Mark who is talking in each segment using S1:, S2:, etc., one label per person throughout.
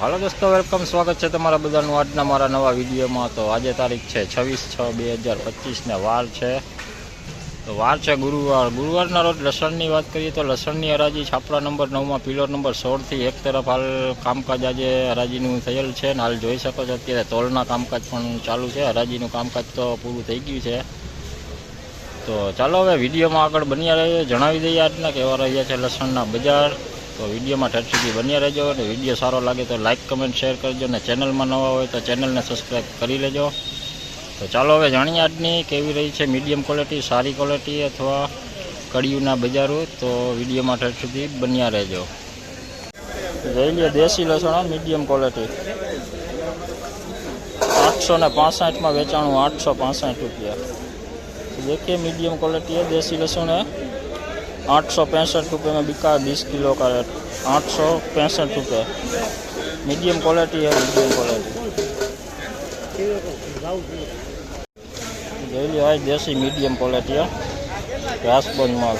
S1: હાલો દોસ્તો વેલકમ સ્વાગત છે તમારા બધાનું આજના મારા નવા વિડીયોમાં. તો આજે તારીખ છે છવ્વીસ છ બે હજાર પચીસને વાર છે. તો વાર છે ગુરુવાર. ગુરુવારના રોજ લસણની વાત કરીએ તો લસણની હરાજી છાપરા નંબર નવમાં પિલર નંબર સોળથી એક તરફ હાલ કામકાજ આજે હરાજીનું થયેલ છે ને હાલ જોઈ શકો છો અત્યારે તોલના કામકાજ પણ ચાલુ છે. હરાજીનું કામકાજ તો પૂરું થઈ ગયું છે. તો ચાલો હવે વિડીયોમાં આગળ બન્યા રહીએ. જણાવી દઈએ આજના કેવા રહ્યા છે લસણના બજાર. તો વિડીયોમાં ઠેઠ સુધી બન્યા રહેજો અને વીડિયો સારો લાગે તો લાઇક કમેન્ટ શેર કરજો અને ચેનલમાં નવા હોય તો ચેનલને સબસ્ક્રાઈબ કરી લેજો. તો ચાલો હવે જાણીએ આજની કેવી રહી છે મીડિયમ ક્વોલિટી સારી ક્વોલિટી અથવા કડિયુના બજારો. તો વિડીયોમાં ઠેઠ સુધી બન્યા રહેજો. જોઈ લઈએ દેશી લસણ મીડિયમ ક્વોલિટી આઠસો ને પાસઠમાં વેચાણું આઠસો પાસઠ રૂપિયા. દેખીએ મીડિયમ ક્વોલિટી દેશી લસણ आठ सौ पैंसठ रुपये में बिका है बीस किलो का रेट आठ सौ पैंसठ रुपये मीडियम क्वालिटी है मीडियम क्वालिटी જોઈ લો આ દેશી મીડિયમ ક્વોલિટી રાસબંધ માલ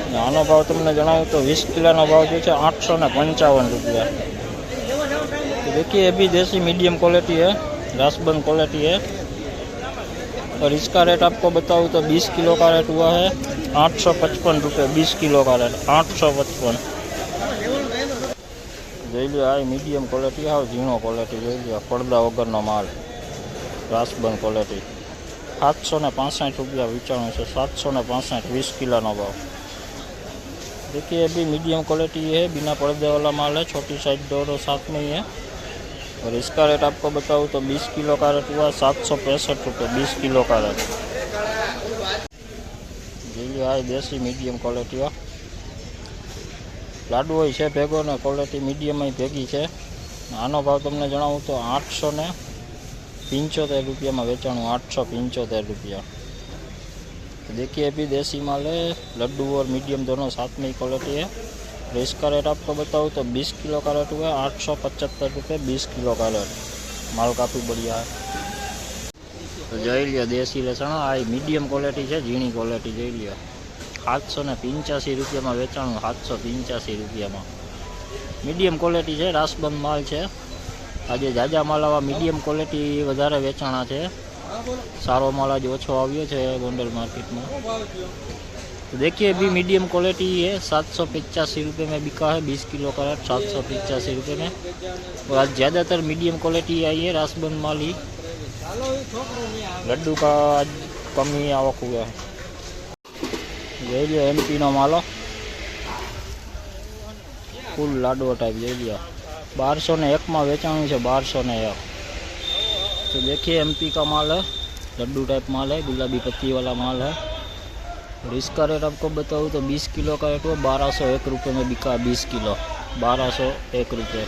S1: અને આનો ભાવ તમને જણાવું તો વીસ કિલોનો ભાવ જે છે આઠસો ને પંચાવન રૂપિયા तो देखिए ये भी देसी मीडियम क्वालिटी है रासबंद क्वालिटी है और इसका रेट आपको बताऊँ तो 20 किलो का रेट हुआ है आठ सौ पचपन रुपये बीस किलो का रेट आठ सौ पचपन જોઈ લો આ મીડિયમ ક્વોલિટી હાવ ઝીણો ક્વોલિટી જોઈ લો પડદા વગરનો માલ રાસબંધ ક્વોલિટી સાતસો ને પાસઠ રૂપિયા વેચાણું છે સાતસો ને પાસઠ વીસ કિલોનો ભાવ देखिए ये भी मीडियम क्वालिटी है बिना पर्दे वाला माल है छोटी साइज डोर और साथ में ही है और इसका रेट आपको बताऊँ तो 20 किलो का रेट हुआ सात सौ पैंसठ रुपये बीस किलो का रेट જોઈએ આ દેશી મીડિયમ ક્વોલિટીઓ લાડુ હોય છે ભેગો ને ક્વોલિટી મીડિયમ ભેગી છે આનો ભાવ તમને જણાવું તો આઠસો ને પંચોતેર રૂપિયામાં વેચાણું આઠસો પંચોતેર रुपया तो देखिए अभी देसी माल है लड्डू और मीडियम दोनों साथ में ही क्वालिटी है और इसका रेट आपको बताऊँ तो 20 किलो का रेट हुआ है आठ सौ पचहत्तर रुपये बीस किलो का रेट माल काफ़ी बढ़िया है તો જોઈ લ્યો દેશી લસણ આ મીડિયમ ક્વોલિટી છે ઝીણી ક્વોલિટી જોઈ લ્યો સાતસો ને પંચ્યાસી રૂપિયામાં વેચાણું સાતસો પંચ્યાસી રૂપિયામાં મીડિયમ ક્વોલિટી છે રાસબંધ માલ છે આજે જાજા માલ આવા મીડિયમ ક્વોલિટી વધારે વેચાણા છે સારો માલ आज ઓછો આવ્યો છે गोंडल मार्केट में तो देखिए अभी मीडियम क्वालिटी है सात सौ पचासी रुपये में बिका है बीस किलो का रेट सात सौ पचासी रुपये में और आज ज़्यादातर मीडियम क्वालिटी आई है रासबंद माल ही लड्डू का आज कम ही आवक हुआ है જોઈ લ્યો એમપીનો માલો ફૂલ લાડવો ટાઈપ જોઈ લ્યો બારસો ને એકમાં વેચાણું છે બારસો ને એક तो देखिए एमपी का माल है लड्डू टाइप माल है गुलाबी पत्ती वाला माल है और इसका रेट आपको बताऊँ तो 20 किलो का रेट हुआ बारह सौ एक रुपये में बिका बीस किलो बारह सौ एक रुपये